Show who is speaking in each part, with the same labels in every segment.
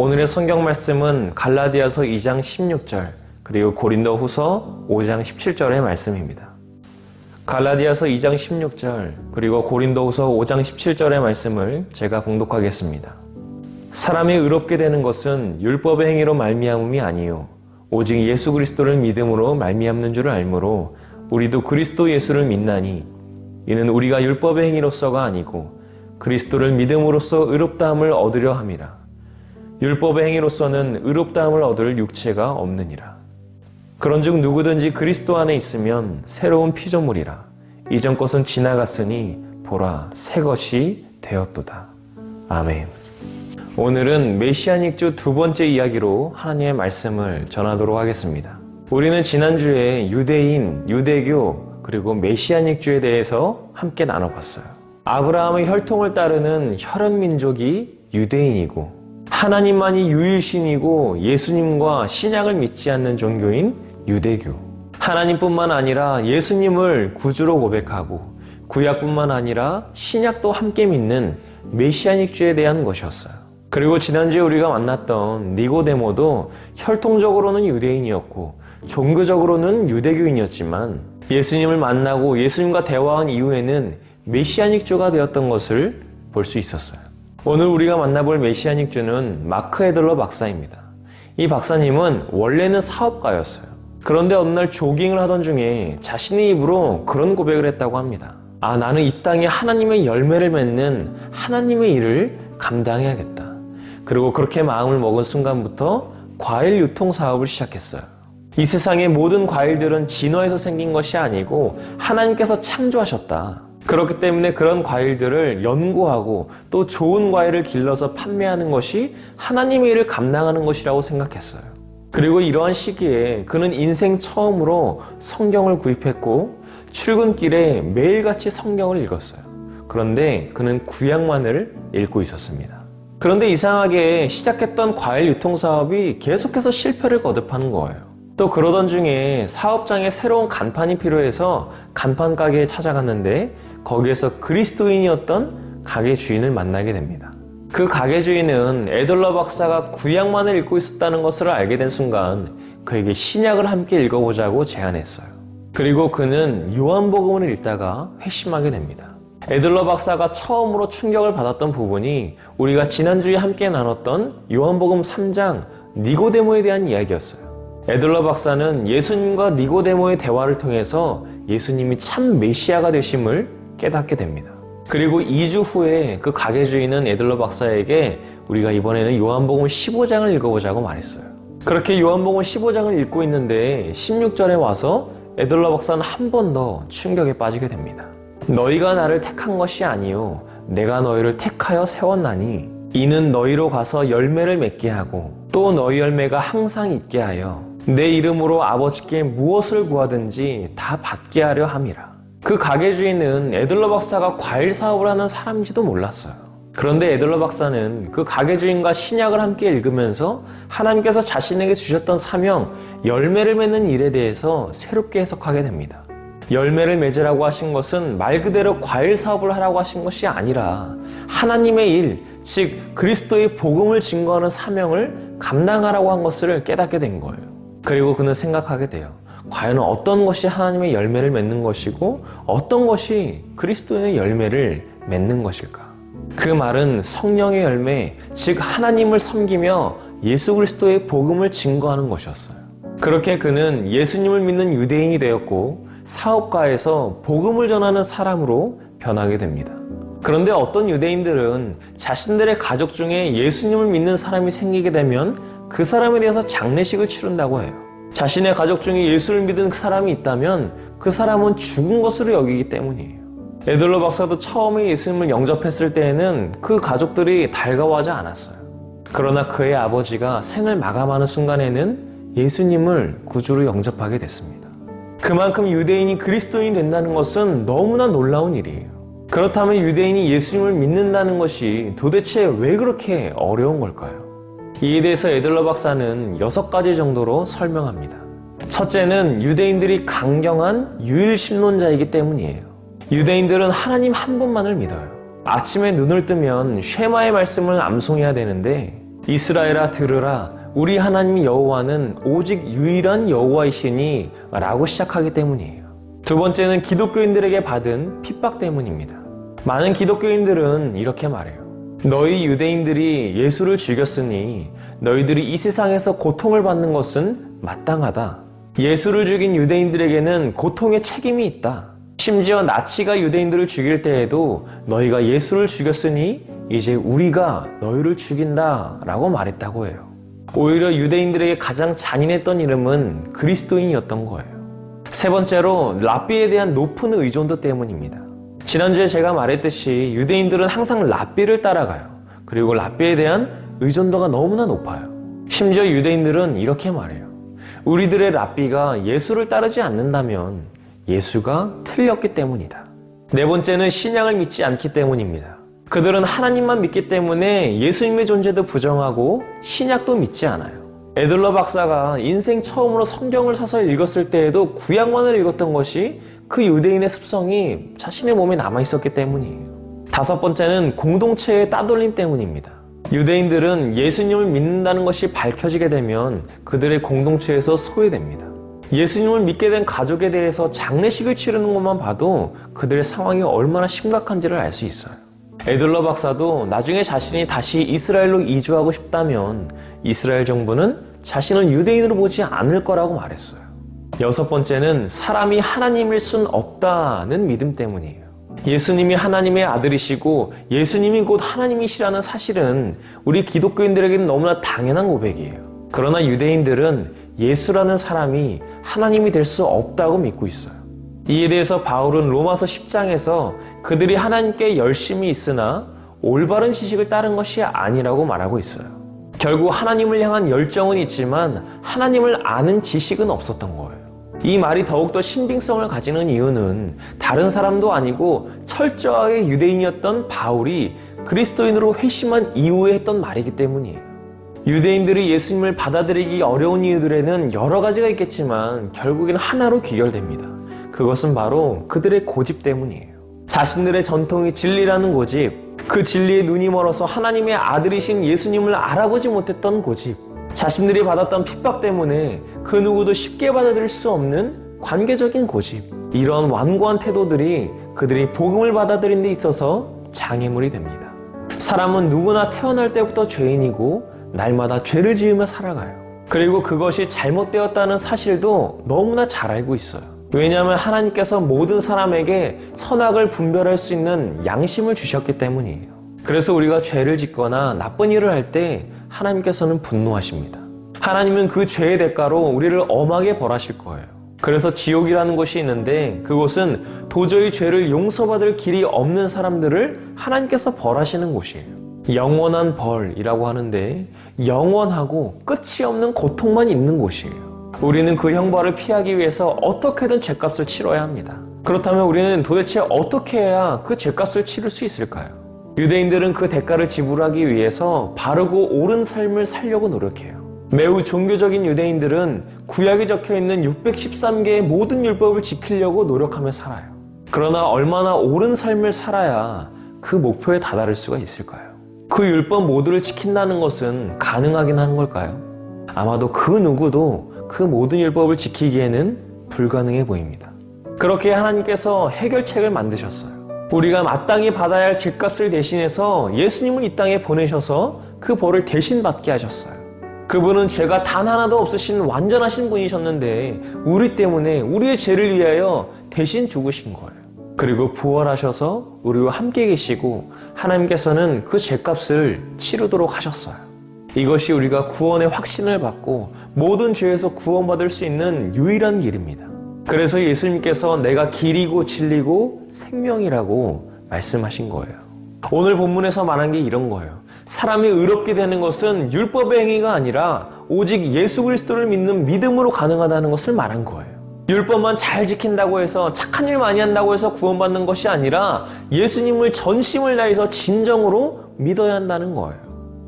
Speaker 1: 오늘의 성경 말씀은 갈라디아서 2장 16절 그리고 고린도 후서 5장 17절의 말씀입니다. 갈라디아서 2장 16절 그리고 고린도 후서 5장 17절의 말씀을 제가 봉독하겠습니다. 사람이 의롭게 되는 것은 율법의 행위로 말미암음이 아니요 오직 예수 그리스도를 믿음으로 말미암는 줄을 알므로 우리도 그리스도 예수를 믿나니 이는 우리가 율법의 행위로서가 아니고 그리스도를 믿음으로써 의롭다함을 얻으려 함이라 율법의 행위로서는 의롭다함을 얻을 육체가 없느니라 그런즉 누구든지 그리스도 안에 있으면 새로운 피조물이라 이전 것은 지나갔으니 보라 새 것이 되었도다 아멘. 오늘은 메시아닉 주 두 번째 이야기로 하나님의 말씀을 전하도록 하겠습니다. 우리는 지난주에 유대인, 유대교, 그리고 메시아닉 주에 대해서 함께 나눠봤어요. 아브라함의 혈통을 따르는 혈연 민족이 유대인이고 하나님만이 유일신이고 예수님과 신약을 믿지 않는 종교인 유대교. 하나님뿐만 아니라 예수님을 구주로 고백하고 구약뿐만 아니라 신약도 함께 믿는 메시아닉주에 대한 것이었어요. 그리고 지난주에 우리가 만났던 니고데모도 혈통적으로는 유대인이었고 종교적으로는 유대교인이었지만 예수님을 만나고 예수님과 대화한 이후에는 메시아닉주가 되었던 것을 볼 수 있었어요. 오늘 우리가 만나볼 메시아닉 주는 마크 에들러 박사입니다. 이 박사님은 원래는 사업가였어요. 그런데 어느 날 조깅을 하던 중에 자신의 입으로 그런 고백을 했다고 합니다. 아, 나는 이 땅에 하나님의 열매를 맺는 하나님의 일을 감당해야겠다. 그리고 그렇게 마음을 먹은 순간부터 과일 유통 사업을 시작했어요. 이 세상의 모든 과일들은 진화에서 생긴 것이 아니고 하나님께서 창조하셨다. 그렇기 때문에 그런 과일들을 연구하고 또 좋은 과일을 길러서 판매하는 것이 하나님의 일을 감당하는 것이라고 생각했어요. 그리고 이러한 시기에 그는 인생 처음으로 성경을 구입했고 출근길에 매일같이 성경을 읽었어요. 그런데 그는 구약만을 읽고 있었습니다. 그런데 이상하게 시작했던 과일 유통 사업이 계속해서 실패를 거듭하는 거예요. 또 그러던 중에 사업장에 새로운 간판이 필요해서 간판 가게에 찾아갔는데 거기에서 그리스도인이었던 가게 주인을 만나게 됩니다. 그 가게 주인은 에덜러 박사가 구약만을 읽고 있었다는 것을 알게 된 순간 그에게 신약을 함께 읽어보자고 제안했어요. 그리고 그는 요한복음을 읽다가 회심하게 됩니다. 에들러 박사가 처음으로 충격을 받았던 부분이 우리가 지난주에 함께 나눴던 요한복음 3장 니고데모에 대한 이야기였어요. 에들러 박사는 예수님과 니고데모의 대화를 통해서 예수님이 참 메시아가 되심을 깨닫게 됩니다. 그리고 2주 후에 그 가게 주인은 에들러 박사에게 우리가 이번에는 요한복음 15장을 읽어보자고 말했어요. 그렇게 요한복음 15장을 읽고 있는데 16절에 와서 에들러 박사는 한 번 더 충격에 빠지게 됩니다. 너희가 나를 택한 것이 아니요 내가 너희를 택하여 세웠나니 이는 너희로 가서 열매를 맺게 하고 또 너희 열매가 항상 있게 하여 내 이름으로 아버지께 무엇을 구하든지 다 받게 하려 함이라. 그 가게 주인은 에들러 박사가 과일 사업을 하는 사람인지도 몰랐어요. 그런데 에들러 박사는 그 가게 주인과 신약을 함께 읽으면서 하나님께서 자신에게 주셨던 사명, 열매를 맺는 일에 대해서 새롭게 해석하게 됩니다. 열매를 맺으라고 하신 것은 말 그대로 과일 사업을 하라고 하신 것이 아니라 하나님의 일, 즉 그리스도의 복음을 증거하는 사명을 감당하라고 한 것을 깨닫게 된 거예요. 그리고 그는 생각하게 돼요. 과연 어떤 것이 하나님의 열매를 맺는 것이고 어떤 것이 그리스도의 열매를 맺는 것일까? 그 말은 성령의 열매, 즉 하나님을 섬기며 예수 그리스도의 복음을 증거하는 것이었어요. 그렇게 그는 예수님을 믿는 유대인이 되었고 사업가에서 복음을 전하는 사람으로 변하게 됩니다. 그런데 어떤 유대인들은 자신들의 가족 중에 예수님을 믿는 사람이 생기게 되면 그 사람에 대해서 장례식을 치른다고 해요. 자신의 가족 중에 예수를 믿은 그 사람이 있다면 그 사람은 죽은 것으로 여기기 때문이에요. 에들러 박사도 처음에 예수님을 영접했을 때에는 그 가족들이 달가워하지 않았어요. 그러나 그의 아버지가 생을 마감하는 순간에는 예수님을 구주로 영접하게 됐습니다. 그만큼 유대인이 그리스도인이 된다는 것은 너무나 놀라운 일이에요. 그렇다면 유대인이 예수님을 믿는다는 것이 도대체 왜 그렇게 어려운 걸까요? 이에 대해서 에들러 박사는 여섯 가지 정도로 설명합니다. 첫째는 유대인들이 강경한 유일신론자이기 때문이에요. 유대인들은 하나님 한 분만을 믿어요. 아침에 눈을 뜨면 쉐마의 말씀을 암송해야 되는데 이스라엘아 들으라 우리 하나님 여호와는 오직 유일한 여호와이시니 라고 시작하기 때문이에요. 두 번째는 기독교인들에게 받은 핍박 때문입니다. 많은 기독교인들은 이렇게 말해요. 너희 유대인들이 예수를 죽였으니 너희들이 이 세상에서 고통을 받는 것은 마땅하다. 예수를 죽인 유대인들에게는 고통의 책임이 있다. 심지어 나치가 유대인들을 죽일 때에도 너희가 예수를 죽였으니 이제 우리가 너희를 죽인다 라고 말했다고 해요. 오히려 유대인들에게 가장 잔인했던 이름은 그리스도인이었던 거예요. 세 번째로 랍비에 대한 높은 의존도 때문입니다. 지난주에 제가 말했듯이 유대인들은 항상 랍비를 따라가요. 그리고 랍비에 대한 의존도가 너무나 높아요. 심지어 유대인들은 이렇게 말해요. 우리들의 랍비가 예수를 따르지 않는다면 예수가 틀렸기 때문이다. 네 번째는 신약을 믿지 않기 때문입니다. 그들은 하나님만 믿기 때문에 예수님의 존재도 부정하고 신약도 믿지 않아요. 에들러 박사가 인생 처음으로 성경을 사서 읽었을 때에도 구약만을 읽었던 것이 그 유대인의 습성이 자신의 몸에 남아 있었기 때문이에요. 다섯 번째는 공동체의 따돌림 때문입니다. 유대인들은 예수님을 믿는다는 것이 밝혀지게 되면 그들의 공동체에서 소외됩니다. 예수님을 믿게 된 가족에 대해서 장례식을 치르는 것만 봐도 그들의 상황이 얼마나 심각한지를 알 수 있어요. 에들러 박사도 나중에 자신이 다시 이스라엘로 이주하고 싶다면 이스라엘 정부는 자신을 유대인으로 보지 않을 거라고 말했어요. 여섯 번째는 사람이 하나님일 순 없다는 믿음 때문이에요. 예수님이 하나님의 아들이시고 예수님이 곧 하나님이시라는 사실은 우리 기독교인들에게는 너무나 당연한 고백이에요. 그러나 유대인들은 예수라는 사람이 하나님이 될 수 없다고 믿고 있어요. 이에 대해서 바울은 로마서 10장에서 그들이 하나님께 열심히 있으나 올바른 지식을 따른 것이 아니라고 말하고 있어요. 결국 하나님을 향한 열정은 있지만 하나님을 아는 지식은 없었던 거예요. 이 말이 더욱더 신빙성을 가지는 이유는 다른 사람도 아니고 철저하게 유대인이었던 바울이 그리스도인으로 회심한 이후에 했던 말이기 때문이에요. 유대인들이 예수님을 받아들이기 어려운 이유들에는 여러 가지가 있겠지만 결국엔 하나로 귀결됩니다. 그것은 바로 그들의 고집 때문이에요. 자신들의 전통이 진리라는 고집, 그 진리에 눈이 멀어서 하나님의 아들이신 예수님을 알아보지 못했던 고집, 자신들이 받았던 핍박 때문에 그 누구도 쉽게 받아들일 수 없는 관계적인 고집, 이런 완고한 태도들이 그들이 복음을 받아들인 데 있어서 장애물이 됩니다. 사람은 누구나 태어날 때부터 죄인이고 날마다 죄를 지으며 살아가요. 그리고 그것이 잘못되었다는 사실도 너무나 잘 알고 있어요. 왜냐하면 하나님께서 모든 사람에게 선악을 분별할 수 있는 양심을 주셨기 때문이에요. 그래서 우리가 죄를 짓거나 나쁜 일을 할 때 하나님께서는 분노하십니다. 하나님은 그 죄의 대가로 우리를 엄하게 벌하실 거예요. 그래서 지옥이라는 곳이 있는데 그곳은 도저히 죄를 용서받을 길이 없는 사람들을 하나님께서 벌하시는 곳이에요. 영원한 벌이라고 하는데 영원하고 끝이 없는 고통만 있는 곳이에요. 우리는 그 형벌을 피하기 위해서 어떻게든 죄값을 치러야 합니다. 그렇다면 우리는 도대체 어떻게 해야 그 죄값을 치를 수 있을까요? 유대인들은 그 대가를 지불하기 위해서 바르고 옳은 삶을 살려고 노력해요. 매우 종교적인 유대인들은 구약에 적혀 있는 613개의 모든 율법을 지키려고 노력하며 살아요. 그러나 얼마나 옳은 삶을 살아야 그 목표에 다다를 수가 있을까요? 그 율법 모두를 지킨다는 것은 가능하긴 한 걸까요? 아마도 그 누구도 그 모든 율법을 지키기에는 불가능해 보입니다. 그렇게 하나님께서 해결책을 만드셨어요. 우리가 마땅히 받아야 할 죄값을 대신해서 예수님을 이 땅에 보내셔서 그 벌을 대신 받게 하셨어요. 그분은 죄가 단 하나도 없으신 완전하신 분이셨는데 우리 때문에 우리의 죄를 위하여 대신 죽으신 거예요. 그리고 부활하셔서 우리와 함께 계시고 하나님께서는 그 죄값을 치르도록 하셨어요. 이것이 우리가 구원의 확신을 받고 모든 죄에서 구원받을 수 있는 유일한 길입니다. 그래서 예수님께서 내가 길이고 진리고 생명이라고 말씀하신 거예요. 오늘 본문에서 말한 게 이런 거예요. 사람이 의롭게 되는 것은 율법의 행위가 아니라 오직 예수 그리스도를 믿는 믿음으로 가능하다는 것을 말한 거예요. 율법만 잘 지킨다고 해서 착한 일 많이 한다고 해서 구원받는 것이 아니라 예수님을 전심을 다해서 진정으로 믿어야 한다는 거예요.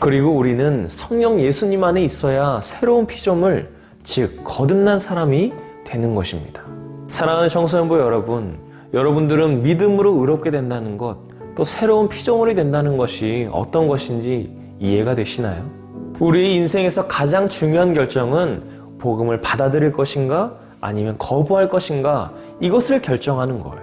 Speaker 1: 그리고 우리는 성령 예수님 안에 있어야 새로운 피조물, 즉 거듭난 사람이 되는 것입니다. 사랑하는 청소년부 여러분, 여러분들은 믿음으로 의롭게 된다는 것, 또 새로운 피조물이 된다는 것이 어떤 것인지 이해가 되시나요? 우리의 인생에서 가장 중요한 결정은 복음을 받아들일 것인가 아니면 거부할 것인가 이것을 결정하는 거예요.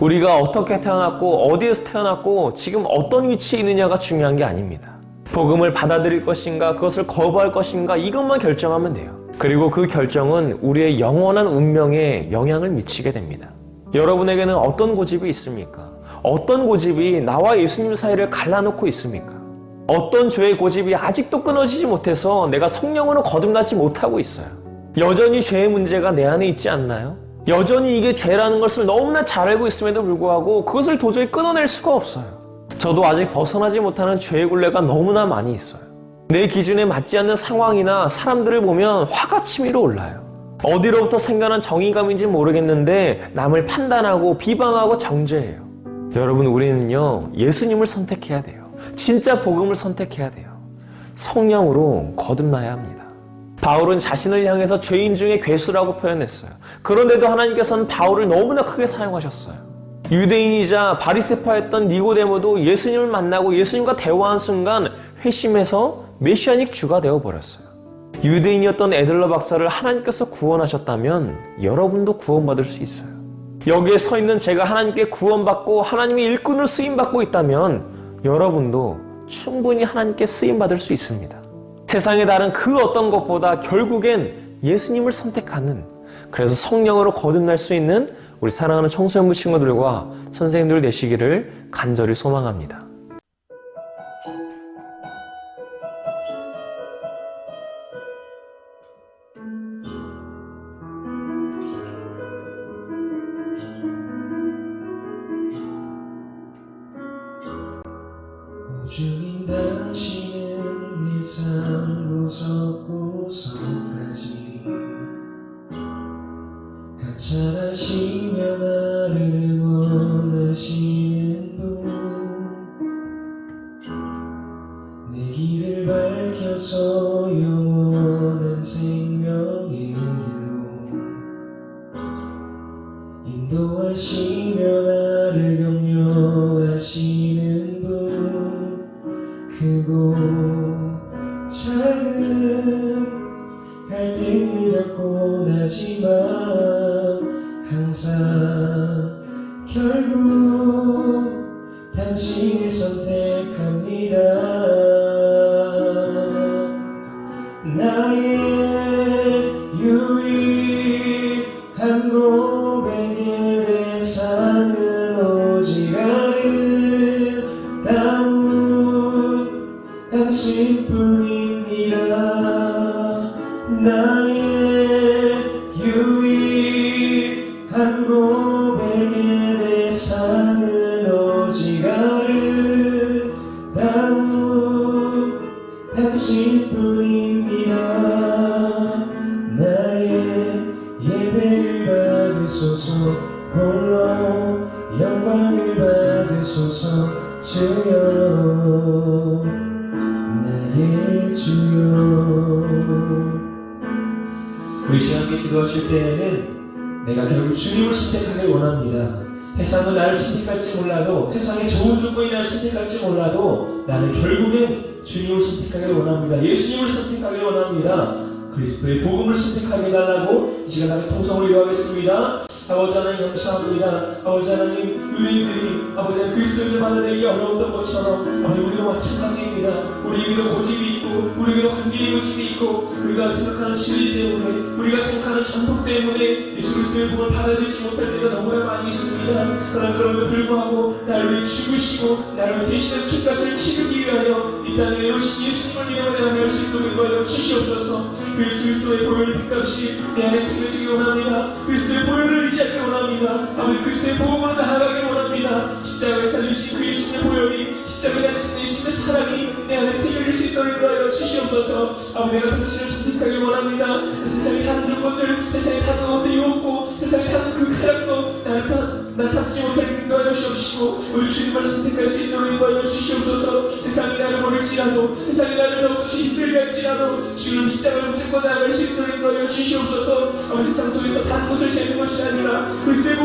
Speaker 1: 우리가 어떻게 태어났고 어디에서 태어났고 지금 어떤 위치에 있느냐가 중요한 게 아닙니다. 복음을 받아들일 것인가 그것을 거부할 것인가 이것만 결정하면 돼요. 그리고 그 결정은 우리의 영원한 운명에 영향을 미치게 됩니다. 여러분에게는 어떤 고집이 있습니까? 어떤 고집이 나와 예수님 사이를 갈라놓고 있습니까? 어떤 죄의 고집이 아직도 끊어지지 못해서 내가 성령으로 거듭나지 못하고 있어요. 여전히 죄의 문제가 내 안에 있지 않나요? 여전히 이게 죄라는 것을 너무나 잘 알고 있음에도 불구하고 그것을 도저히 끊어낼 수가 없어요. 저도 아직 벗어나지 못하는 죄의 굴레가 너무나 많이 있어요. 내 기준에 맞지 않는 상황이나 사람들을 보면 화가 치밀어 올라요. 어디로부터 생겨난 정의감인지 모르겠는데 남을 판단하고 비방하고 정죄해요. 여러분, 우리는요, 예수님을 선택해야 돼요. 진짜 복음을 선택해야 돼요. 성령으로 거듭나야 합니다. 바울은 자신을 향해서 죄인 중에 괴수라고 표현했어요. 그런데도 하나님께서는 바울을 너무나 크게 사용하셨어요. 유대인이자 바리세파였던 니고데모도 예수님을 만나고 예수님과 대화한 순간 회심해서 메시아닉 주가 되어 버렸어요. 유대인이었던 에들러 박사를 하나님께서 구원하셨다면 여러분도 구원받을 수 있어요. 여기에 서 있는 제가 하나님께 구원받고 하나님의 일꾼을 쓰임 받고 있다면 여러분도 충분히 하나님께 쓰임 받을 수 있습니다. 세상에 다른 그 어떤 것보다 결국엔 예수님을 선택하는 그래서 성령으로 거듭날 수 있는 우리 사랑하는 청소년부 친구들과 선생님들 되시기를 간절히 소망합니다.
Speaker 2: 결국 당신을 선택 오직 아름다운 당신뿐입니다 나의 예배를 받으소서 홀로 영광을 받으소서 주여 나의 주여 우리 시간에 기도하실 때에는 내가 결국 주님을 선택하길 원합니다. 세상은 나를 선택할지 몰라도 세상의 좋은 조건이 나를 선택할지 몰라도 나는 결국엔 주님을 선택하길 원합니다. 예수님을 선택하길 원합니다. 그리스도의 복음을 선택하게 해달라고 이 시간 에 통성을 기도하겠습니다. 아버지 하나님 감사합니다. 아버지 하나님 유대인들이 아버지 그리스도를 받아내기 어려웠던 것처럼 아버지 우리도 마찬가지입니다. 우리에게도 고집이 있고 우리에게도 한계의 고집이 있고 우리가 생각하는 진리 때문에 우리가 생각하는 전통 때문에 예수 그리스도의 복을 받아들이지 못할 때가 너무나 많이 있습니다. 그러나 그럼에도 불구하고 나를 위해 죽으시고 나를 대신해서 핏값을 치르기 위하여 이 땅에 오신 예수님을 믿어 내가 수 있도록 인도하여 주시옵소서 그 그리스도의 보혈의 핏값이 내 안에 스며지기 원합니다. 그리스도의 보혈을 의 지하기 원합니다. 아버지 그리스도의 복음으로 나아가기 원합니다. 십자가에 살리신 그 예수님의 보혈이 십자가에 달리신 예수님의 사랑이 내 안에 새겨질 수 있도록 인도하여 주시옵소서. 아버지 내가 당신을 선택하기 원합니다. 세상의 다른 조건들 세상의 다른 것들이 없고 세상의 다른 그 쾌락도 나를 나- 나 잡지 못하게 인도하여 주옵시고 우리 주님을 선택할 수 있도록 인도하여 주시옵소서. 세상이 나를 모를지라도 세상이 나를 더욱더 힘들게 할지라도 주님 십자가를 붙잡고 나아갈 수 있도록 인도하여 주시옵소서. 아버지 세상 속에서 다른 것을 재는 것이 아니라 그리스도의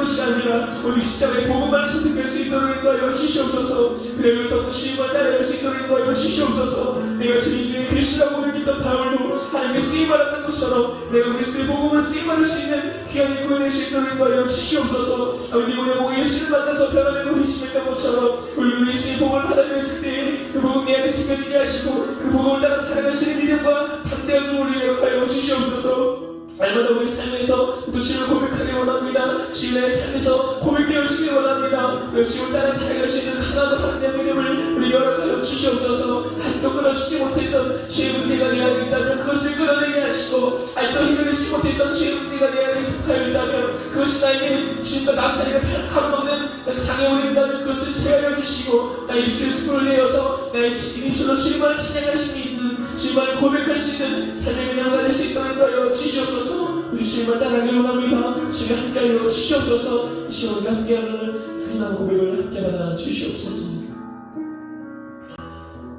Speaker 2: 것이 아니라 오직 십자가의 복음만을 선택할 수 있도록 인도하여 주시옵소서. 그래요 더 주님을 따라갈 수 있도록 인도하여 주시옵소서. 내가 주님 중에 그리스도라고 믿던 바울도 하나님의 쓰임받았던 것처럼 내가 그리스도의 복음을 쓰임받을 수 있는 귀한 수 있도록 인도하여 주시옵소서. 아버지 우리 보고 예수를 만나서 변화되고 회심했던 것처럼 우리 예수의 복음을 받아들였을 때그 복음 내 안에 숨겨지게 하시고 그 복음을 따라 살아가시는 믿음과 담대한 우리 역하여 주시옵소서 날마다 우리 삶에서 또 주를 고백하기 원합니다. 주님의 삶에서 고백되어 주시기 원합니다. 그 주를 따라 살아갈 수 있는 강하고 담대한 믿음을 우리 열어가여 주시옵소서. 아직도 끊어주지 못했던 주의 문제가 내 안에 있다면 그것을 끊어내게 하시고 아직도 해결하지 못했던 주의 문제가 내 안에 속하여 있다면 그것이 나에게 주님과 나사리를 가로막는 장애물이 있다면 그것을 제하여 주시고 나의 입술에 숯불을 내어서 나의 입술로 주님을 있는 주님을 고백할 수 있는 삶의 수 있도록 하여 주시옵소서 주님을 따라가길 원합니다. 주님 함께하여 주시옵소서. 이 시간 함께하는 흔한 고백을 함께 받아 주시옵소서.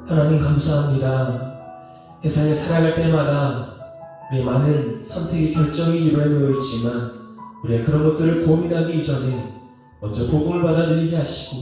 Speaker 2: 하나님 감사합니다. 세상에 살아갈 때마다 우리 많은 선택의 결정이 이루어져 있지만 우리가 그런 것들을 고민하기 이전에 먼저 복음을 받아들이게 하시고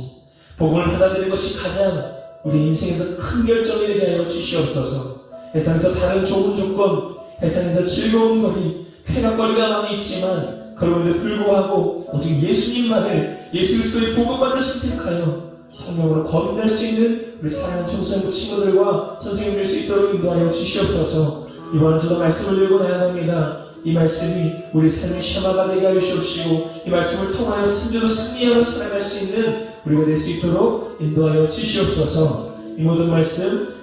Speaker 2: 복음을 받아들이는 것이 가장 우리 인생에서 큰 결정이 되게 하여 주시옵소서 세상에서 다른 좋은 조건 세상에서 즐거운 거리 쾌락거리가 많이 있지만 그럼에도 불구하고 오직 예수님만을 예수 그리스도의 복음만을 선택하여 성령으로 거듭날 수 있는 우리 사랑하는 청소년부 친구들과 선생님 될 수 있도록 인도하여 주시옵소서. 이번 주도 말씀을 들고 나아갑니다. 이 말씀이 우리 삶의 샤마가 되게 하여 주시옵시고 이 말씀을 통하여 승자로 승리하며 살아갈 수 있는 우리가 될 수 있도록 인도하여 주시옵소서. 이 모든 말씀